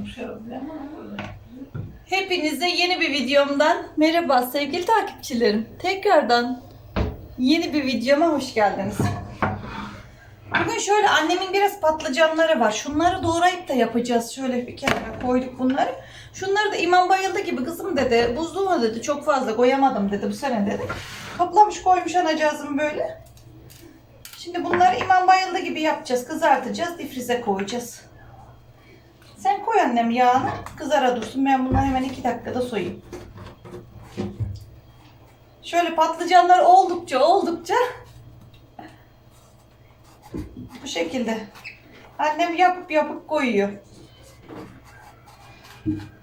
ama öyle. Hepinize yeni bir videomdan merhaba sevgili takipçilerim. Tekrardan yeni bir videoma hoş geldiniz. Bugün şöyle annemin biraz patlıcanları var. Şunları doğrayıp da yapacağız. Şöyle bir kenara koyduk bunları. Şunları da imam bayıldı gibi kızım dedi. Buzluğuna dedi çok fazla koyamadım dedi bu sene dedi. Toplamış koymuş anacığızım böyle. Şimdi bunları imam bayıldı gibi yapacağız. Kızartacağız. Difrize koyacağız. Sen koy annem yağını. Kızara dursun. Ben bunları hemen iki dakikada soyayım. Şöyle patlıcanlar oldukça oldukça bu şekilde. Annem yapıp yapıp koyuyor.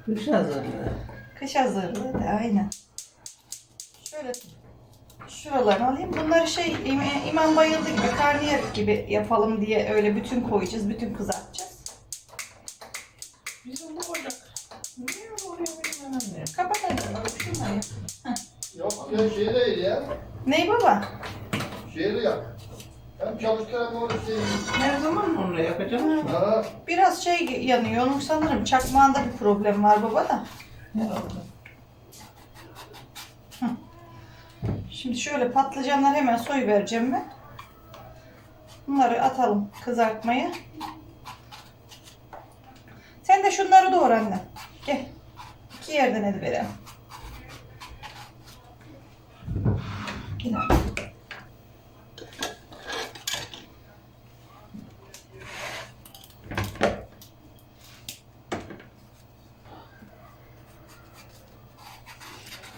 Kış hazırlığı. Kış hazırlığı da aynen. Şöyle şuralarını alayım. Bunları şey İm- İmam bayıldı gibi karnıyarık gibi yapalım diye öyle bütün koyacağız. Bütün kızartacağız. Niye bilmem ne? Kapat anne. Şunları. Yok ya şey değil ya. Ney baba? Şeyli yap. Hem çalıştır hem onu şey. Her zaman onu yapacağım. Ha, Biraz şey yanıyor. Onun sanırım çakmağında bir problem var baba da. Herhalde. Şimdi şöyle patlıcanlar hemen soy vereceğim ben. Bunları atalım kızartmaya. Sen de şunları doğra anne. Gel. İki yerden hadi verelim. Gel anne.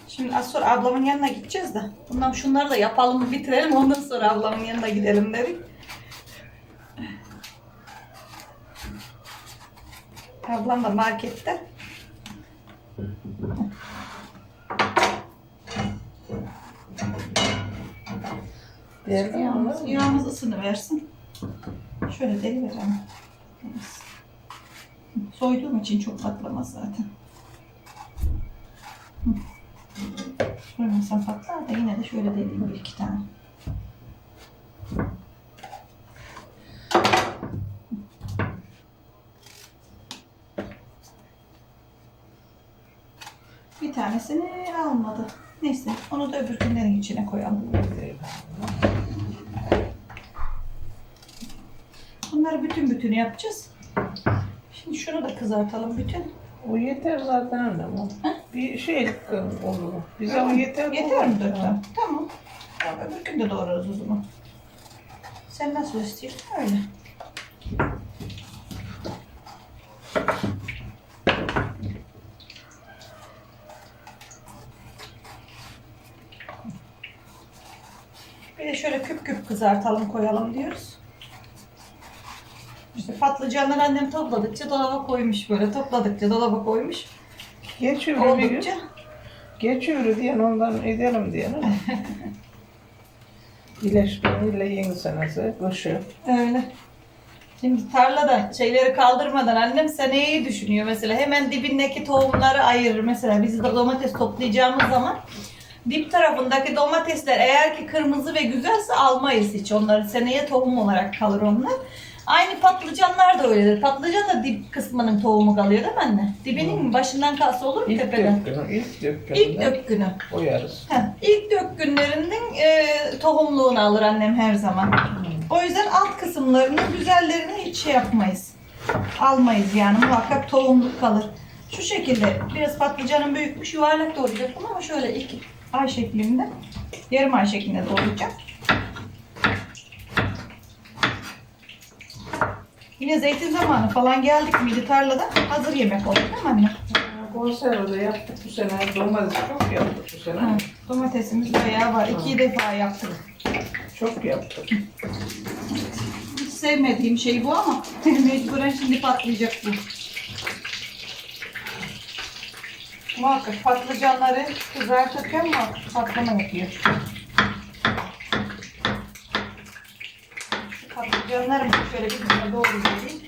Şimdi az sonra ablamın yanına gideceğiz de. Bundan şunları da yapalım, bitirelim. Ondan sonra ablamın yanına gidelim dedik. Ablam da markette. Yağımız, ısını versin. Şöyle deli verelim. Soyduğum için çok patlamaz zaten. Soymasam patlar da yine de şöyle deleyim bir iki tane. Bir tanesini almadı. Neyse onu da öbür günlerin içine koyalım. Bunları bütün bütün yapacağız. Şimdi şunu da kızartalım bütün. O yeter zaten o. Bir şey olur. Bize o yeter. Yeter mi dörtten? Tamam. Tamam öbür gün de doğrarız o zaman. Sen nasıl istiyorsun öyle. Bir de şöyle küp küp kızartalım koyalım diyoruz. İşte patlıcanlar annem topladıkça dolaba koymuş böyle. Topladıkça dolaba koymuş. Geçiyor bir gün. Oldukça. Geçiyor diyen ondan edelim diyen ama. İle yeni senesi, kışı. Öyle. Şimdi tarlada şeyleri kaldırmadan annem seneyi düşünüyor mesela. Hemen dibindeki tohumları ayırır. Mesela biz de domates toplayacağımız zaman dip tarafındaki domatesler eğer ki kırmızı ve güzelse almayız hiç onları. Seneye tohum olarak kalır onlar. Aynı patlıcanlar da öyledir. Patlıcan da dip kısmının tohumu kalıyor değil mi anne? Dibinin mi? Başından kalsa olur mu İlk tepeden? dökünü, ilk İlk dökünü dök günü. koyarız. Heh, ilk dök günlerinden e, tohumluğunu alır annem her zaman. O yüzden alt kısımlarını, güzellerini hiç şey yapmayız. Almayız yani muhakkak tohumluk kalır. Şu şekilde biraz patlıcanın büyükmüş yuvarlak doğrayacaktım ama şöyle iki ay şeklinde, yarım ay şeklinde doğrayacağım. Yine zeytin zamanı falan geldik miydi tarlada hazır yemek oldu değil mi anne? Konserve de yaptık bu sene. Domates çok yaptık bu sene. Ha, domatesimiz bayağı var. İki defa yaptık. Çok yaptık. Hiç sevmediğim şey bu ama mecburen şimdi patlayacak bu. Muhakkak patlıcanları kızartırken muhakkak patlama yapıyor. Mı şöyle bir güzel doğrayayım.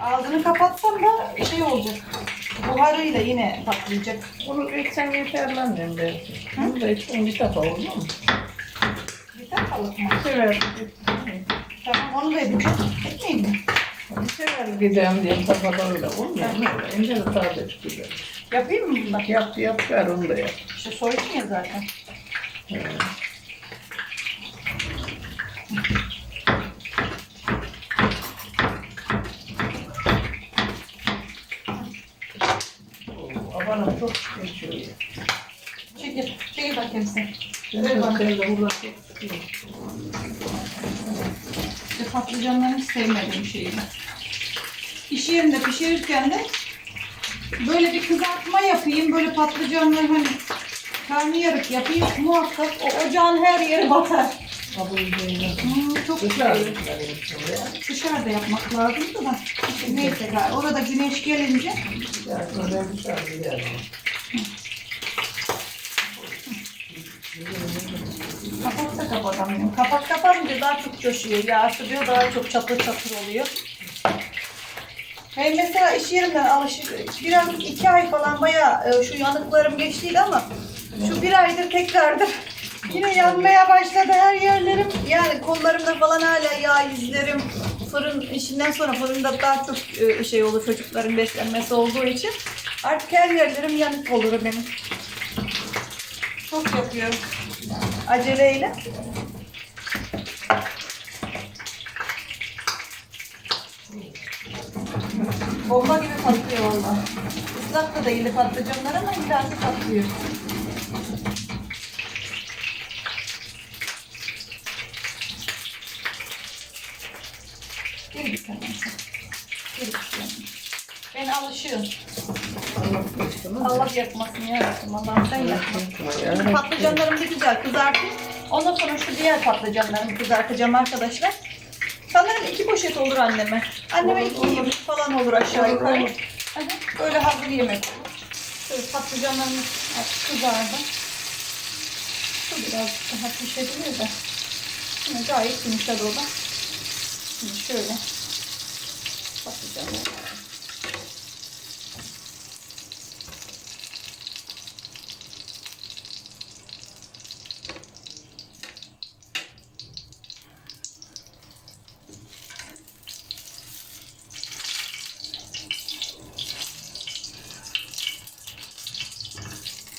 Ağzını kapatsam da şey olacak. Buharıyla yine patlayacak. Onu eksen annem belki. Bunu da eksen bir defa olur mu? Bir tane kalıp mı? Sever. Tamam onu da edeceğim. Etmeyeyim mi? Bir sefer gidelim diye öyle olmuyor. Öyle. İnce de taze çıkıyor. Yapayım mı bunu? Yap yap ver onu da yap. İşte soydum ya zaten. He. Bakayım burada çıkıyor. İşte patlıcanların hiç sevmediğim şeyi. İş yerinde pişirirken de böyle bir kızartma yapayım. Böyle patlıcanları hani karnıyarık yapayım. Muhakkak o ocağın her yeri batar. Hmm, çok Dışarı güzel. benim şuraya. Dışarıda yapmak lazımdı da. Neyse. Orada güneş gelince Ya böyle dışarı gidelim. kapak da kapatamıyorum. Kapak kapanınca daha çok coşuyor. Yağ açılıyor daha çok çatır çatır oluyor. Ben mesela iş yerimden alışık biraz iki ay falan bayağı e, şu yanıklarım geçtiydi ama şu bir aydır tekrardır yine yanmaya başladı her yerlerim. Yani kollarımda falan hala yağ izlerim. Fırın işinden sonra fırında daha çok e, şey olur çocukların beslenmesi olduğu için. Artık her yerlerim yanık olur benim. Çok yapıyorum. Aceleyle. Bomba gibi patlıyor valla. Islak da değil patlıcanlar ama da patlıyor. Geri hemen sen. Geri git yani. Ben alışıyorum. Allah yakmasın yarabbim. Allah'ım sen yakma. Şimdi patlıcanlarımı bir güzel kızartayım. Ondan sonra şu diğer patlıcanlarımı kızartacağım arkadaşlar. Sanırım iki poşet olur anneme. Anneme iki yemek falan olur aşağı yukarı. Aha, Böyle hazır yemek olur. Şöyle patlıcanlarımız artık kızardı. Şu biraz daha pişebilir de. Gayet yumuşadı o da. Şimdi şöyle patlıcanlar.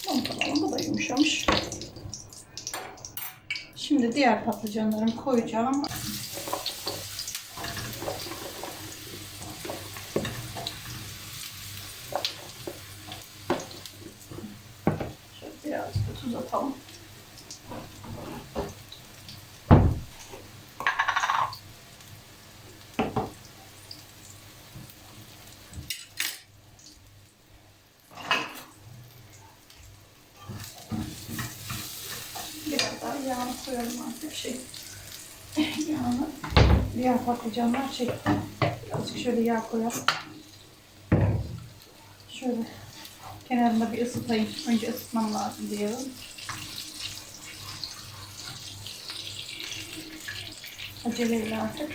Tamam tamam bu da yumuşamış. Şimdi diğer patlıcanlarımı koyacağım. Şöyle birazcık da tuz atalım. Yağını koyalım artık şey. Yağını diğer patlıcanlar çekti. Birazcık şöyle yağ koyalım. Şöyle kenarında bir ısıtayım. Önce ısıtmam lazım diyelim. Aceleyle artık.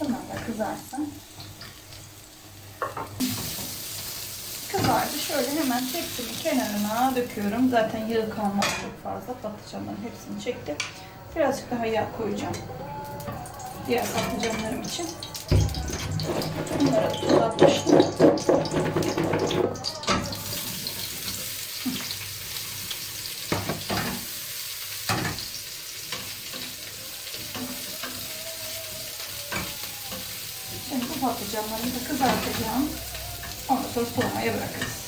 Bunlar da kızarsın. Kızardı. Şöyle hemen tepsimin kenarına döküyorum. Zaten yağı kalmaz çok fazla. Patlıcanların hepsini çekti. Birazcık daha yağ koyacağım. Diğer patlıcanlarım için. Bunlara tuz atmıştım. Şimdi bu patlıcanları da kızartacağım. Ondan sonra soğumaya bırakırız.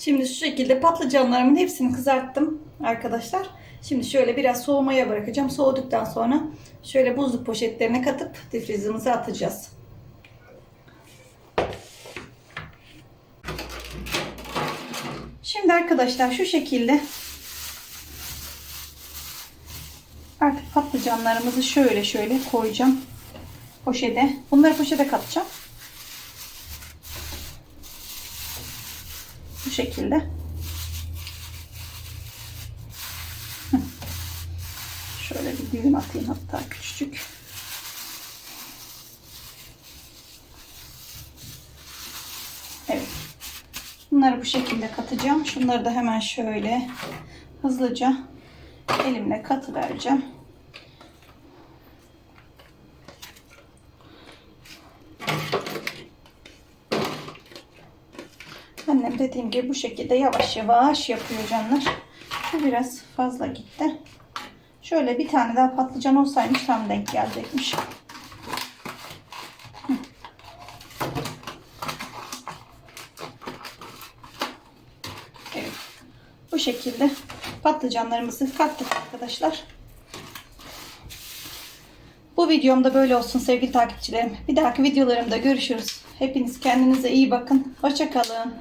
Şimdi şu şekilde patlıcanlarımın hepsini kızarttım arkadaşlar. Şimdi şöyle biraz soğumaya bırakacağım. Soğuduktan sonra şöyle buzluk poşetlerine katıp difrizimize atacağız. Şimdi arkadaşlar şu şekilde artık patlıcanlarımızı şöyle şöyle koyacağım poşete. Bunları poşete katacağım. Bu şekilde. Şöyle bir dilim atayım hatta küçücük. Evet. Bunları bu şekilde katacağım. Şunları da hemen şöyle hızlıca elimle katı vereceğim. Annem dediğim gibi bu şekilde yavaş yavaş yapıyor canlar. Bu biraz fazla gitti. Şöyle bir tane daha patlıcan olsaymış tam denk gelecekmiş. Evet. Bu şekilde patlıcanlarımızı kattık arkadaşlar. Bu videomda böyle olsun sevgili takipçilerim. Bir dahaki videolarımda görüşürüz. Hepiniz kendinize iyi bakın. Hoşçakalın.